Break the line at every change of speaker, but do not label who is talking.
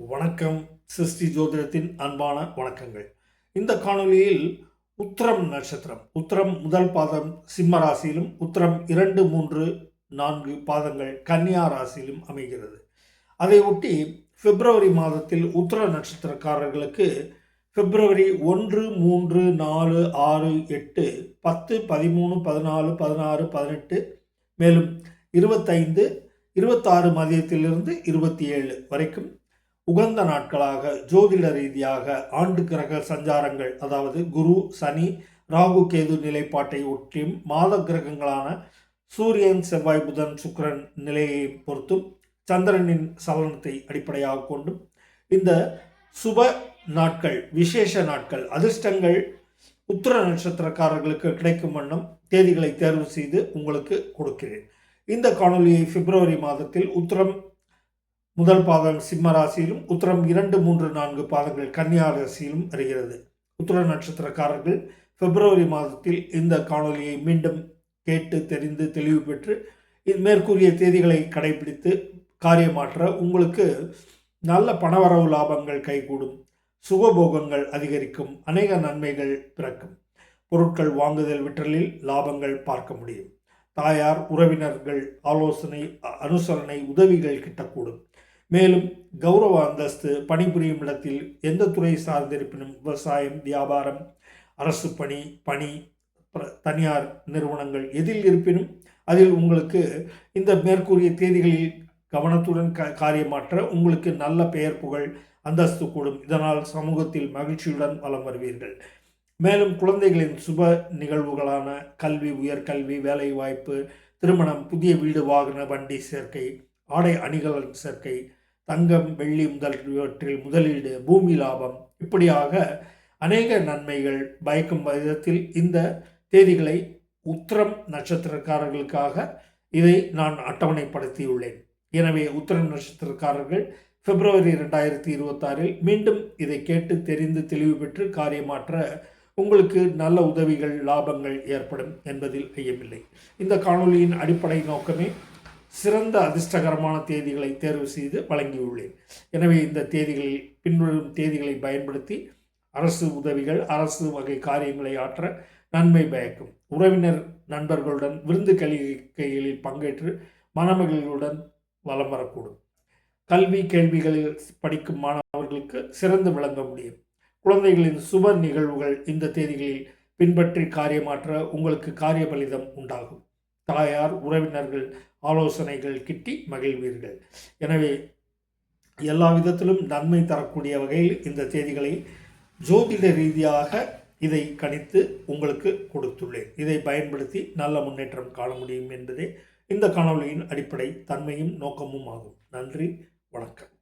வணக்கம் சிருஷ்டி ஜோதிடத்தின் அன்பான வணக்கங்கள். இந்த காணொளியில் உத்திரம் நட்சத்திரம் உத்திரம் முதல் பாதம் சிம்ம ராசியிலும் உத்திரம் இரண்டு மூன்று நான்கு பாதங்கள் கன்னியா ராசியிலும் அமைகிறது. அதை ஒட்டி பிப்ரவரி மாதத்தில் உத்திர நட்சத்திரக்காரர்களுக்கு பிப்ரவரி ஒன்று மூன்று நாலு ஆறு எட்டு பத்து பதிமூணு பதினாலு பதினாறு பதினெட்டு மேலும் இருபத்தைந்து இருபத்தாறு மதியத்திலிருந்து இருபத்தி ஏழு வரைக்கும் உகந்த நாட்களாக ஜோதிட ரீதியாக ஆண்டு கிரக சஞ்சாரங்கள் அதாவது குரு சனி ராகு கேது நிலைப்பாட்டை ஒட்டியும் மாத கிரகங்களான சூரியன் செவ்வாய் புதன் சுக்கிரன் நிலையை பொறுத்தும் சந்திரனின் சலனத்தை அடிப்படையாக கொண்டும் இந்த சுப நாட்கள் விசேஷ நாட்கள் அதிர்ஷ்டங்கள் உத்திர நட்சத்திரக்காரர்களுக்கு கிடைக்கும் வண்ணம் தேதிகளை தேர்வு செய்து உங்களுக்கு கொடுக்கிறேன். இந்த காணொலியை பிப்ரவரி மாதத்தில் உத்திரம் முதல் பாதம் சிம்ம ராசியிலும் உத்தரம் இரண்டு மூன்று நான்கு பாதங்கள் கன்னியா ராசியிலும் வருகிறது. உத்தர நட்சத்திரக்காரர்கள் பிப்ரவரி மாதத்தில் இந்த காணொலியை மீண்டும் கேட்டு தெரிந்து தெளிவு பெற்று மேற்கூறிய தேதிகளை கடைபிடித்து காரியமாற்ற உங்களுக்கு நல்ல பணவரவு லாபங்கள் கைகூடும். சுகபோகங்கள் அதிகரிக்கும். அநேக நன்மைகள் பிறக்கும். பொருட்கள் வாங்குதல் விற்றலில் லாபங்கள் பார்க்க முடியும். தாயார் உறவினர்கள் ஆலோசனை அனுசரணை உதவிகள் கிட்டக்கூடும். மேலும் கௌரவ அந்தஸ்து பணிபுரியும் இடத்தில் எந்த துறை சார்ந்திருப்பினும் விவசாயம் வியாபாரம் அரசு பணி பணி தனியார் நிறுவனங்கள் எதில் இருப்பினும் அதில் உங்களுக்கு இந்த மேற்கூறிய தேதிகளில் கவனத்துடன் க காரியமாற்ற உங்களுக்கு நல்ல பெயர் புகழ் அந்தஸ்து கூடும். இதனால் சமூகத்தில் மகிழ்ச்சியுடன் வலம் வருவீர்கள். மேலும் குழந்தைகளின் சுப நிகழ்வுகளான கல்வி உயர்கல்வி வேலைவாய்ப்பு திருமணம் புதிய வீடு வாகன வண்டி சேர்க்கை ஆடை அணிகலன் சேர்க்கை தங்கம் வெள்ளி முதலியவற்றில் முதலீடு பூமி லாபம். இப்படியாக அநேக நன்மைகள் பயக்கும் விதத்தில் இந்த தேதிகளை உத்திரம் நட்சத்திரக்காரர்களுக்காக இதை நான் அட்டவணைப்படுத்தியுள்ளேன். எனவே உத்திரம் நட்சத்திரக்காரர்கள் பிப்ரவரி ரெண்டாயிரத்தி இருபத்தாறில் மீண்டும் இதை கேட்டு தெரிந்து தெளிவு பெற்று காரியமாற்ற உங்களுக்கு நல்ல உதவிகள் லாபங்கள் ஏற்படும் என்பதில் ஐயமில்லை. இந்த காணொளியின் அடிப்படை நோக்கமே சிறந்த அதிர்ஷ்டகரமான தேதிகளை தேர்வு செய்து வழங்கியுள்ளேன். எனவே இந்த தேதிகளில் பின்வரும் தேதிகளை பயன்படுத்தி அரசு உதவிகள் அரசு வகை காரியங்களை ஆற்ற நன்மை பயக்கும். உறவினர் நண்பர்களுடன் விருந்து கலிகைகளில் பங்கேற்று மணமகளுடன் வலம் வரக்கூடும். கல்வி கேள்விகளில் படிக்கும் மாணவர்களுக்கு சிறந்து விளங்க முடியும். குழந்தைகளின் சுப நிகழ்வுகள் இந்த தேதிகளில் பின்பற்றி காரியமாற்ற உங்களுக்கு காரிய பலிதம் உண்டாகும். தாயார் உறவினர்கள் ஆலோசனைகள் கிட்டி மகிழ்வீர்கள். எனவே எல்லா விதத்திலும் நன்மை தரக்கூடிய வகையில் இந்த தேதிகளை ஜோதிட ரீதியாக இதை கணித்து உங்களுக்கு கொடுத்துள்ளேன். இதை பயன்படுத்தி நல்ல முன்னேற்றம் காண முடியும் என்பதே இந்த காணொளியின் அடிப்படை தன்மையும் நோக்கமும் ஆகும். நன்றி வணக்கம்.